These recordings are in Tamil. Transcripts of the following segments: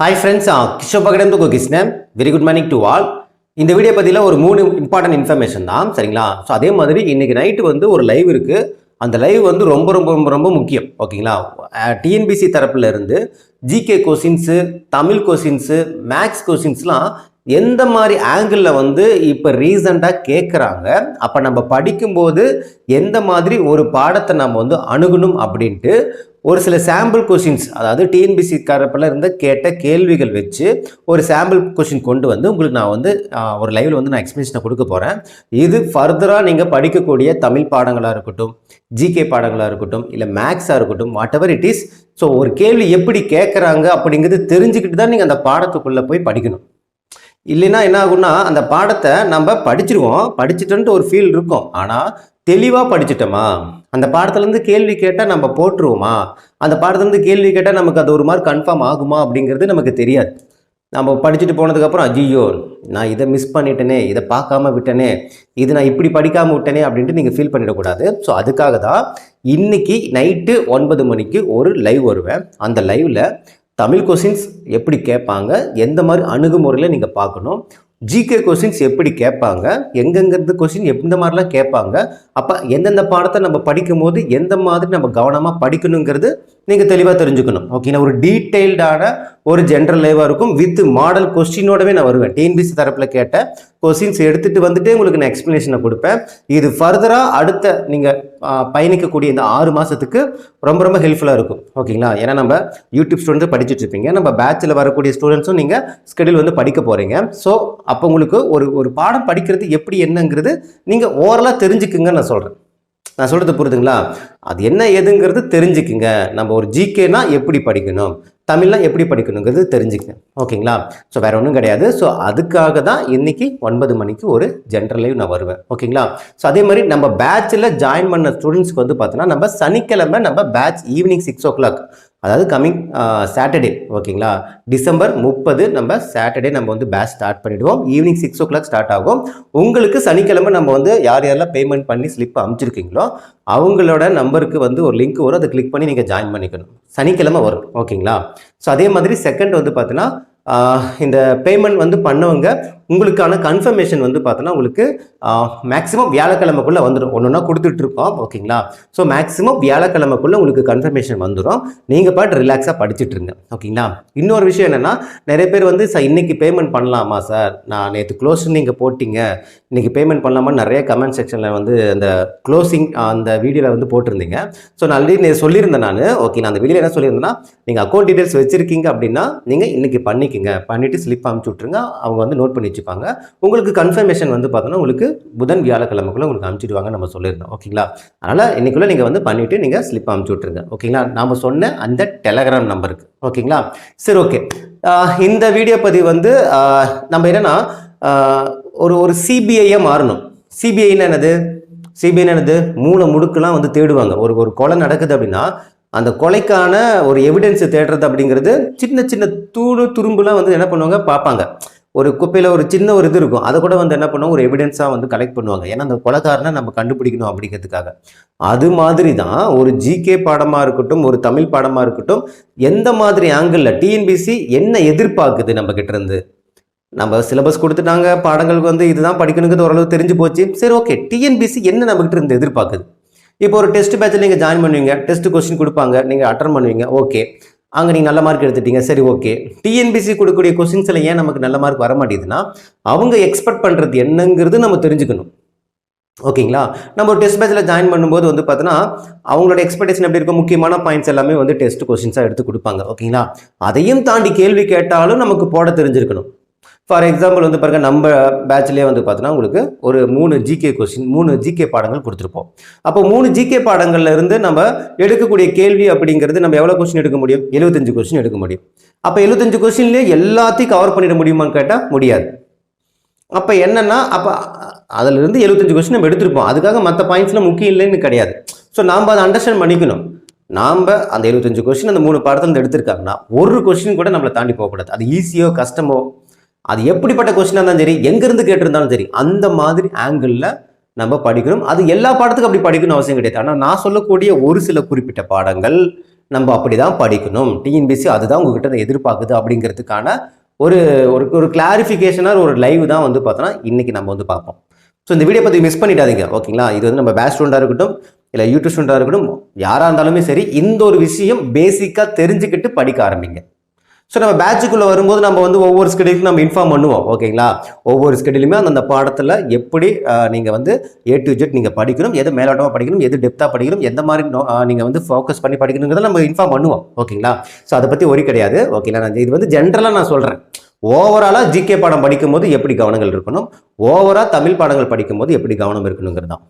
Hi friends Kishore Pagadam Krishnan. Very good morning to all இந்த வீடியோ பற்றியில் ஒரு மூணு இம்பார்ட்டன்ட் இன்ஃபர்மேஷன் தான் சரிங்களா? ஸோ அதே மாதிரி இன்றைக்கி நைட்டு வந்து ஒரு லைவ் இருக்குது அந்த லைவ் வந்து ரொம்ப ரொம்ப ரொம்ப ரொம்ப முக்கியம் ஓகேங்களா டிஎன்பிசி தரப்புல இருந்து GK questions Tamil questions maths கொஷின்ஸ்லாம் எந்த மாதிரி ஆங்கிளில் வந்து இப்போ ரீசண்டாக கேட்குறாங்க அப்போ நம்ம படிக்கும்போது எந்த மாதிரி ஒரு பாடத்தை நம்ம வந்து அணுகணும் அப்படின்ட்டு ஒரு சில சாம்பிள் கொஷின்ஸ் அதாவது டிஎன்பிசி தரப்பில் இருந்த கேட்ட கேள்விகள் வச்சு ஒரு சாம்பிள் கொஷின் கொண்டு வந்து உங்களுக்கு நான் வந்து ஒரு லைவில் வந்து நான் எக்ஸ்பிளேஷனை கொடுக்க போகிறேன் இது ஃபர்தராக நீங்கள் படிக்கக்கூடிய தமிழ் பாடங்களாக இருக்கட்டும் ஜிகே பாடங்களாக இருக்கட்டும் இல்லை மேக்ஸாக இருக்கட்டும் whatever it is so ஒரு கேள்வி எப்படி கேட்குறாங்க அப்படிங்கிறது தெரிஞ்சுக்கிட்டு தான் நீங்கள் அந்த பாடத்துக்குள்ளே போய் படிக்கணும். இல்லைன்னா என்ன ஆகும்னா அந்த பாடத்தை நம்ம படிச்சிருவோம். படிச்சுட்டோன்ட்டு ஒரு ஃபீல் இருக்கும். ஆனால் தெளிவாக படிச்சிட்டோமா? அந்த பாடத்துலேருந்து கேள்வி கேட்டால் நம்ம போட்டுருவோமா அந்த பாடத்துலேருந்து கேள்வி கேட்டால் நமக்கு அது ஒரு மாதிரி கன்ஃபார்ம் ஆகுமா அப்படிங்கிறது நமக்கு தெரியாது. நம்ம படிச்சுட்டு போனதுக்கப்புறம் அஜியோ நான் இதை மிஸ் பண்ணிட்டேனே இதை பார்க்காம விட்டேனே இது நான் இப்படி படிக்காமல் விட்டேனே அப்படின்ட்டு நீங்கள் ஃபீல் பண்ணிடக்கூடாது. ஸோ அதுக்காக தான் இன்னைக்கு நைட்டு ஒன்பது மணிக்கு ஒரு லைவ் வருவேன். அந்த லைவில் தமிழ் கொஷின்ஸ் எப்படி கேட்பாங்க? எந்த மாதிரி அணுகுமுறையில் நீங்கள் பார்க்கணும்? ஜிகே கொஷின்ஸ் எப்படி கேட்பாங்க? எங்கெங்கிறது கொஷின் எந்த மாதிரிலாம் கேட்பாங்க? அப்போ எந்தெந்த பாடத்தை நம்ம படிக்கும் போது எந்த மாதிரி நம்ம கவனமாக படிக்கணுங்கிறது நீங்கள் தெளிவாக தெரிஞ்சுக்கணும். ஓகேங்களா ஒரு டீட்டெயில்டான ஒரு ஜென்ரல் லைவாக இருக்கும். வித் மாடல் கொஸ்டினோடவே நான் வருவேன். டிஎன்பிசி தரப்பில் கேட்ட கொஸ்டின்ஸ் எடுத்துகிட்டு வந்துட்டு உங்களுக்கு நான் எக்ஸ்ப்ளனேஷனை கொடுப்பேன். இது ஃபர்தராக அடுத்த நீங்கள் பயணிக்கக்கூடிய இந்த ஆறு மாதத்துக்கு ரொம்ப ரொம்ப ஹெல்ப்ஃபுல்லாக இருக்கும். ஓகேங்களா? ஏன்னா நம்ம யூடியூப் ஸ்டூடெண்ட்ஸ் படிச்சுட்டு இருப்பீங்க நம்ம பேட்சில் வரக்கூடிய ஸ்டூடெண்ட்ஸும் நீங்கள் ஸ்கெடியூல் வந்து படிக்க போகிறீங்க ஸோ அப்போ உங்களுக்கு ஒரு ஒரு பாடம் படிக்கிறது எப்படி என்னங்கிறது நீங்கள் ஓரலாக தெரிஞ்சுக்குங்க நான் சொல்கிறேன் நான் சொல்கிறது புரியுதுங்களா? அது என்ன ஏதுங்கிறது தெரிஞ்சுக்குங்க. நம்ம ஒரு ஜிகேனா எப்படி படிக்கணும்? தமிழ்லாம் எப்படி படிக்கணுங்கிறது தெரிஞ்சுக்கங்க. ஓகேங்களா? ஸோ வேறு ஒன்றும் கிடையாது. ஸோ அதுக்காக தான் இன்றைக்கி ஒன்பது மணிக்கு ஒரு ஜென்ரல் நான் வருவேன். ஓகேங்களா? ஸோ அதே மாதிரி நம்ம பேட்சில் ஜாயின் பண்ண ஸ்டூடெண்ட்ஸ்க்கு வந்து பார்த்தோன்னா நம்ம சனிக்கிழமை நம்ம batch evening six o'clock அதாவது கம்மிங் சாட்டர்டே ஓகேங்களா? டிசம்பர் முப்பது நம்ம சாட்டர்டே நம்ம வந்து பேட்ச் ஸ்டார்ட் பண்ணிவிடுவோம் evening six o'clock start ஆகும். உங்களுக்கு சனிக்கிழமை நம்ம வந்து யார் யாரெல்லாம் பேமெண்ட் பண்ணி ஸ்லிப் அமைச்சிருக்கீங்களோ அவங்களோட நம்பருக்கு வந்து ஒரு லிங்க் வரும். அதை கிளிக் பண்ணி நீங்கள் ஜாயின் பண்ணிக்கணும். சனிக்கிழமை வரும் ஓகேங்களா? ஸோ அதே மாதிரி செகண்ட் வந்து பார்த்தீங்கன்னா இந்த பேமெண்ட் வந்து பண்ணவங்க உங்களுக்கான கன்ஃபர்மேஷன் வந்து பார்த்தோன்னா உங்களுக்கு மேக்ஸிமம் வியாழக்கிழமைக்குள்ளே வந்துடும் ஒன்று ஒன்றா கொடுத்துட்ருக்கோம் ஓகேங்களா? ஸோ மேக்ஸிமம் வியாழக்கிழமைக்குள்ளே உங்களுக்கு கன்ஃபர்மேஷன் வந்துடும் நீங்கள் பாட்டு ரிலாக்ஸாக படிச்சுட்டு இருங்க ஓகேங்களா? இன்னொரு விஷயம் என்னென்னா நிறைய பேர் வந்து சார் இன்றைக்கி பேமெண்ட் பண்ணலாமா சார்? நான் நேற்று க்ளோஸ் நீங்கள் போட்டிங்க. இன்றைக்கி பேமெண்ட் பண்ணலாமா? நிறைய கமெண்ட் செக்ஷனில் வந்து அந்த க்ளோசிங் அந்த வீடியோவில் வந்து போட்டிருந்தீங்க. ஸோ நான் ஆல்ரெடி நேற்று சொல்லியிருந்தேன் நான். ஓகே நான் அந்த வீடியோ என்ன சொல்லியிருந்தேன்னா நீங்கள் அக்கௌண்ட் டீட்டெயில்ஸ் வச்சுருக்கீங்க அப்படின்னா நீங்கள் இன்றைக்கி பண்ணிக்கிங்க. பண்ணிவிட்டு ஸ்லிப் அனுப்பிச்சு விட்ருங்க அவங்க வந்து நோட் பண்ணி வச்சுப்பாங்க. உங்களுக்கு கன்ஃபர்மேஷன் வந்து பார்த்தோன்னா உங்களுக்கு புதன் வியாழக்கிழமைக்குள்ள உங்களுக்கு அனுப்பிச்சிடுவாங்க நம்ம சொல்லியிருந்தோம். ஓகேங்களா? அதனால் இன்றைக்குள்ளே நீங்கள் வந்து பண்ணிவிட்டு நீங்கள் ஸ்லிப் அனுப்பிச்சி விட்ருங்க ஓகேங்களா? நாம் சொன்ன அந்த டெலகிராம் நம்பருக்கு ஓகேங்களா? சரி ஓகே. இந்த வீடியோ பதிவு வந்து நம்ம என்னன்னா ஒரு ஒரு சிபிஐயை மாறணும். சிபிஐன்னு என்னது? சிபிஐன்னு என்னது? மூளை முடுக்கெலாம் வந்து தேடுவாங்க. ஒரு ஒரு கொலை நடக்குது அப்படின்னா அந்த கொலைக்கான ஒரு எவிடன்ஸ் தேடுறது அப்படிங்கிறது சின்ன சின்ன தூணு துரும்புலாம் வந்து என்ன பண்ணுவாங்க? பார்ப்பாங்க. ஒரு குப்பையில் ஒரு சின்ன ஒரு இது இருக்கும். அதை கூட வந்து என்ன பண்ணுவோம் ஒரு எவிடன்ஸாக வந்து கலெக்ட் பண்ணுவாங்க. ஏன்னா அந்த கொலைக்காரனை நம்ம கண்டுபிடிக்கணும் அப்படிங்கிறதுக்காக. அது மாதிரி தான் ஒரு ஜிகே பாடமாக இருக்கட்டும் ஒரு தமிழ் பாடமாக இருக்கட்டும் எந்த மாதிரி ஆங்கிளில் டிஎன்பிசி என்ன எதிர்பார்க்குது நம்ம கிட்டேருந்து நம்ம சிலபஸ் கொடுத்துட்டாங்க. பாடங்களுக்கு வந்து இதுதான் படிக்கணுங்கிறது ஓரளவு தெரிஞ்சு போச்சு. சரி ஓகே டிஎன்பிசி என்ன நம்மகிட்ட இருந்து எதிர்பார்க்குது? இப்போ ஒரு டெஸ்ட் பேட்சில் நீங்கள் ஜாயின் பண்ணுவீங்க. டெஸ்ட் கொஸ்டின் கொடுப்பாங்க. நீங்கள் அட்டன் பண்ணுவீங்க. ஓகே அங்கே நீங்கள் நல்ல மார்க் எடுத்துட்டீங்க. சரி ஓகே டிஎன்பிசி கொடுக்கக்கூடிய கொஸ்டின்ஸில் ஏன் நமக்கு நல்ல மார்க் வர மாட்டேதுன்னா அவங்க எக்ஸ்பெக்ட் பண்ணுறது என்னங்கிறது நம்ம தெரிஞ்சுக்கணும். ஓகேங்களா? நம்ம ஒரு டெஸ்ட் பேட்சில் ஜாயின் பண்ணும்போது வந்து பார்த்தோன்னா அவங்களோட எக்ஸ்பெக்டேஷன் எப்படி இருக்கும்? முக்கியமான பாயிண்ட்ஸ் எல்லாமே வந்து டெஸ்ட் கொஸ்டின்ஸாக எடுத்து கொடுப்பாங்க. ஓகேங்களா? அதையும் தாண்டி கேள்வி கேட்டாலும் நமக்கு போட தெரிஞ்சிருக்கணும். ஃபார் எக்ஸாம்பிள் வந்து பாருங்க நம்ம பேட்ச்லேயே வந்து பார்த்தோன்னா உங்களுக்கு ஒரு மூணு ஜிகே கொஸ்டின் மூணு ஜிகே பாடங்கள் கொடுத்துருப்போம். அப்போ மூணு ஜிகே பாடங்கள்ல இருந்து நம்ம எடுக்கக்கூடிய கேள்வி அப்படிங்கிறது நம்ம எவ்வளோ கொஸ்டின் எடுக்க முடியும்? எழுபத்தஞ்சு கொஸ்டின் எடுக்க முடியும். அப்போ எழுபத்தஞ்சு கொஸ்டின்லேயே எல்லாத்தையும் கவர் பண்ணிட முடியுமான்னு கேட்டால் முடியாது. அப்போ என்னன்னா அப்போ அதிலிருந்து எழுபத்தஞ்சு கொஸ்டின் நம்ம எடுத்திருப்போம். அதுக்காக மற்ற பாயிண்ட்ஸ்லாம் முக்கியம் இல்லைன்னு கிடையாது. ஸோ நாம் அதை அண்டர்ஸ்டாண்ட் பண்ணிக்கணும். நாம் அந்த எழுபத்தஞ்சு கொஸ்டின் அந்த மூணு பாடத்துல இருந்து எடுத்திருக்காங்கன்னா ஒரு கொஸ்டின் கூட நம்மளை தாண்டி போகக்கூடாது. அது ஈஸியோ கஷ்டமோ அது எப்படிப்பட்ட கொஸ்டினாக இருந்தாலும் சரி எங்கேருந்து கேட்டிருந்தாலும் சரி அந்த மாதிரி ஆங்கிளில் நம்ம படிக்கணும் அது எல்லா பாடத்துக்கும் அப்படி படிக்கணும் அவசியம் கிடையாது. ஆனால் நான் சொல்லக்கூடிய ஒரு சில குறிப்பிட்ட பாடங்கள் நம்ம அப்படி தான் படிக்கணும் டிஎன்பிசி அதுதான் உங்ககிட்ட எதிர்பார்க்குது அப்படிங்கிறதுக்கான ஒரு ஒரு ஒரு கிளாரிஃபிகேஷனாக ஒரு லைவ் தான் வந்து பார்த்தோன்னா இன்றைக்கி நம்ம வந்து பார்ப்போம். ஸோ இந்த வீடியோ பற்றி மிஸ் பண்ணிட்டாதீங்க ஓகேங்களா இது வந்து நம்ம பேட்ச் ஸ்டூடெண்டாக இருக்கட்டும் இல்லை யூடியூப் ஸ்டூடெண்டாக இருக்கட்டும் யாராக இருந்தாலுமே சரி இந்த ஒரு விஷயம் பேசிக்காக தெரிஞ்சுக்கிட்டு படிக்க ஆரம்பிங்க. ஸோ நம்ம பேட்சுக்குள்ளே வரும்போது நம்ம வந்து ஒவ்வொரு ஸ்கெடியூலுக்கும் நம்ம இன்ஃபார்ம் பண்ணுவோம் ஓகேங்களா? ஒவ்வொரு ஸ்கெடியூலுமே அந்தந்த பாடத்தில் எப்படி நீங்கள் வந்து ஏ டு ஜெட் நீங்கள் படிக்கணும் எது மேலோட்டமாக படிக்கணும் எது டெப்த்தாக படிக்கணும் எந்த மாதிரி நீங்கள் வந்து ஃபோக்கஸ் பண்ணி படிக்கணுங்கிறத நம்ம இன்ஃபார்ம் பண்ணுவோம் ஓகேங்களா? ஸோ அதை பற்றி ஒரி கிடையாது ஓகேங்களா? நான் இது வந்து ஜென்ரலாக நான் சொல்கிறேன் ஓவராலாக ஜிகே பாடம் படிக்கும்போது எப்படி கவனங்கள் இருக்கணும்? ஓவராக தமிழ் பாடங்கள் படிக்கும்போது எப்படி கவனம் இருக்கணுங்கிறது தான்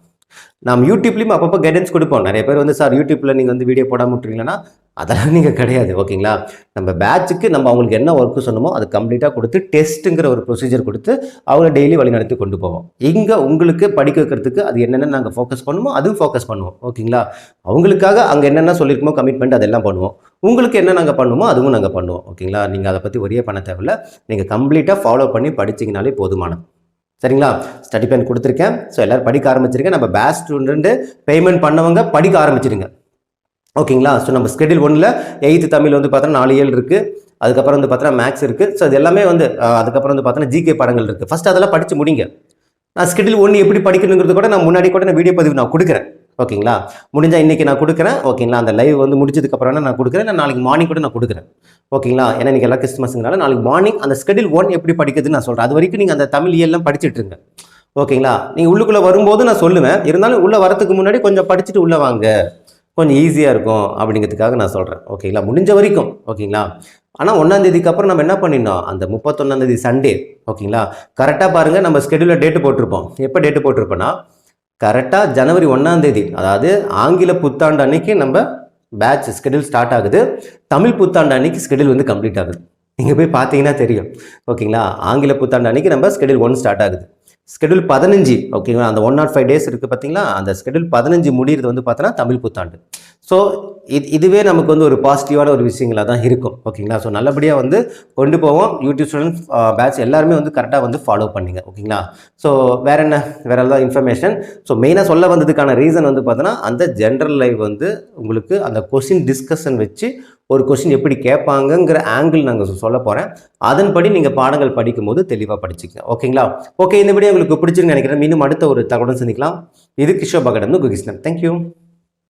நாம் யூடியூப்லேயும் அப்பப்போ கைடன்ஸ் கொடுப்போம். நிறைய பேர் வந்து சார் யூடியூப்பில் நீங்கள் வந்து வீடியோ போடாமல் விட்டுறீங்கன்னா அதெல்லாம் நீங்கள் கிடையாது ஓகேங்களா? நம்ம பேட்சுக்கு நம்ம அவங்களுக்கு என்ன ஒர்க்கு சொன்னமோ அது கம்ப்ளீட்டாக கொடுத்து டெஸ்ட்டுங்கிற ஒரு ப்ரொசீஜர் கொடுத்து அவங்கள டெய்லி வழிநடத்தி கொண்டு போவோம். இங்கே உங்களுக்கு படிக்க வைக்கிறதுக்கு அது என்னென்ன நாங்கள் ஃபோக்கஸ் பண்ணுமோ அதுவும் ஃபோக்கஸ் பண்ணுவோம் ஓகேங்களா? அவங்களுக்காக அங்கே என்னென்ன சொல்லியிருக்கோமோ கமிட்மெண்ட் அதெல்லாம் பண்ணுவோம். உங்களுக்கு என்ன நாங்கள் பண்ணுமோ அதுவும் நாங்கள் பண்ணுவோம் ஓகேங்களா? நீங்கள் அதை பற்றி ஒரே பண்ண தேவையில்ல. நீங்கள் கம்ப்ளீட்டாக ஃபாலோ பண்ணி படிச்சிங்கனாலே போதுமானது. சரிங்களா? ஸ்டடி பிளான் கொடுத்துருக்கேன். ஸோ எல்லோரும் படிக்க ஆரம்பிச்சிருங்க. நம்ம பேஸ்ட் ஸ்டூடெண்ட்டு பேமெண்ட் பண்ணவங்க படிக்க ஆரம்பிச்சிருங்க. ஓகேங்களா? ஸோ நம்ம ஸ்கெடியூல் ஒன்றில் எயித்து தமிழ் வந்து பார்த்தோன்னா நாலு ஏழு இருக்குது அதுக்கப்புறம் வந்து பார்த்தோன்னா மேக்ஸ் இருக்குது ஸோ அது எல்லாமே வந்து அதுக்கப்புறம் வந்து பார்த்தோன்னா ஜிகே பாடங்கள் இருக்குது ஃபஸ்ட் அதெல்லாம் படித்து முடிங்க. நான் ஸ்கெடியூல் ஒன்று எப்படி படிக்கணுங்கிறது கூட நான் முன்னாடி கூட நான் வீடியோ பதிவு நான் கொடுக்குறேன். ஓகேங்களா? முடிஞ்சால் இன்றைக்கி நான் கொடுக்குறேன். ஓகேங்களா? அந்த லைவ் வந்து முடிச்சதுக்கப்புறம் நான் கொடுக்குறேன். நான் நாளைக்கு மார்னிங் கூட நான் கொடுக்குறேன். ஓகேங்களா? ஏன்னா நீங்கள் எல்லாம் கிறிஸ்மஸ்ங்கனால நாளைக்கு மார்னிங் அந்த ஸ்கெடியூல் ஒன் எப்படி படிக்கிறதுன்னு நான் சொல்கிறேன் அது வரைக்கும் நீங்கள் அந்த தமிழ் இயல்லாம் படிச்சுட்டுருங்க ஓகேங்களா? நீங்கள் உள்ளுக்குள்ளே வரும்போது நான் சொல்லுவேன். இருந்தாலும் உள்ளே வரதுக்கு முன்னாடி கொஞ்சம் படிச்சுட்டு உள்ளே வாங்க. கொஞ்சம் ஈஸியாக இருக்கும் அப்படிங்கிறதுக்காக நான் சொல்கிறேன் ஓகேங்களா முடிஞ்ச வரைக்கும். ஓகேங்களா ஆனால் ஒன்றாந்தேதிக்கு அப்புறம் நம்ம என்ன பண்ணிடணும்? அந்த முப்பத்தொன்னாந்தேதி சண்டே ஓகேங்களா கரெக்டாக பாருங்கள் நம்ம ஸ்கெடியூலில் டேட்டு போட்டிருப்போம். எப்போ டேட்டு போட்டிருப்போன்னா கரெக்டாக ஜனவரி ஒன்றாந்தேதி அதாவது ஆங்கில புத்தாண்டு அன்னைக்கு நம்ம பேட்ச் ஸ்கெடியூல் ஸ்டார்ட் ஆகுது. தமிழ் புத்தாண்டு அன்னைக்கு ஸ்கெடியூல் வந்து கம்ப்ளீட் ஆகுது. நீங்கள் போய் பார்த்தீங்கன்னா தெரியும். ஓகேங்களா ஆங்கில புத்தாண்டு அன்னைக்கு நம்ம ஸ்கெடியூல் ஒன் ஸ்டார்ட் ஆகுது. ஸ்கெடியூல் பதினஞ்சு. ஓகேங்களா அந்த ஒன் நாட் ஃபைவ் டேஸ் இருக்குது பார்த்தீங்களா அந்த ஸ்கெடியூல் பதினஞ்சு முடிகிறது வந்து பார்த்தோன்னா தமிழ் புத்தாண்டு. ஸோ இது இதுவே நமக்கு வந்து ஒரு பாசிட்டிவான ஒரு விஷயங்களாக தான் இருக்கும் ஓகேங்களா ஸோ நல்லபடியாக வந்து கொண்டு போவோம். யூடியூப் ஸ்டூடெண்ட்ஸ் பேட்ச் எல்லாருமே வந்து கரெக்டாக வந்து ஃபாலோ பண்ணுங்க. ஓகேங்களா ஸோ வேற என்ன? வேற எல்லாம் இன்ஃபர்மேஷன் ஸோ மெயினாக சொல்ல வந்ததுக்கான ரீசன் வந்து பார்த்தோன்னா அந்த ஜென்ரல் லைவ் வந்து உங்களுக்கு அந்த கொஸ்டின் டிஸ்கஷன் வச்சு ஒரு கொஷின் எப்படி கேட்பாங்கங்கிற ஆங்கிள் நாங்கள் சொல்ல போகிறேன் அதன்படி நீங்கள் பாடங்கள் படிக்கும்போது தெளிவாக படிச்சுக்கங்க. ஓகேங்களா ஓகே இந்த வீடியோ உங்களுக்கு பிடிச்சிருக்கு நினைக்கிறேன். மீண்டும் அடுத்த ஒரு தகவலும் சந்திக்கலாம். இது கிஷோர் பகடம் குகிஸ்னம். தேங்க்யூ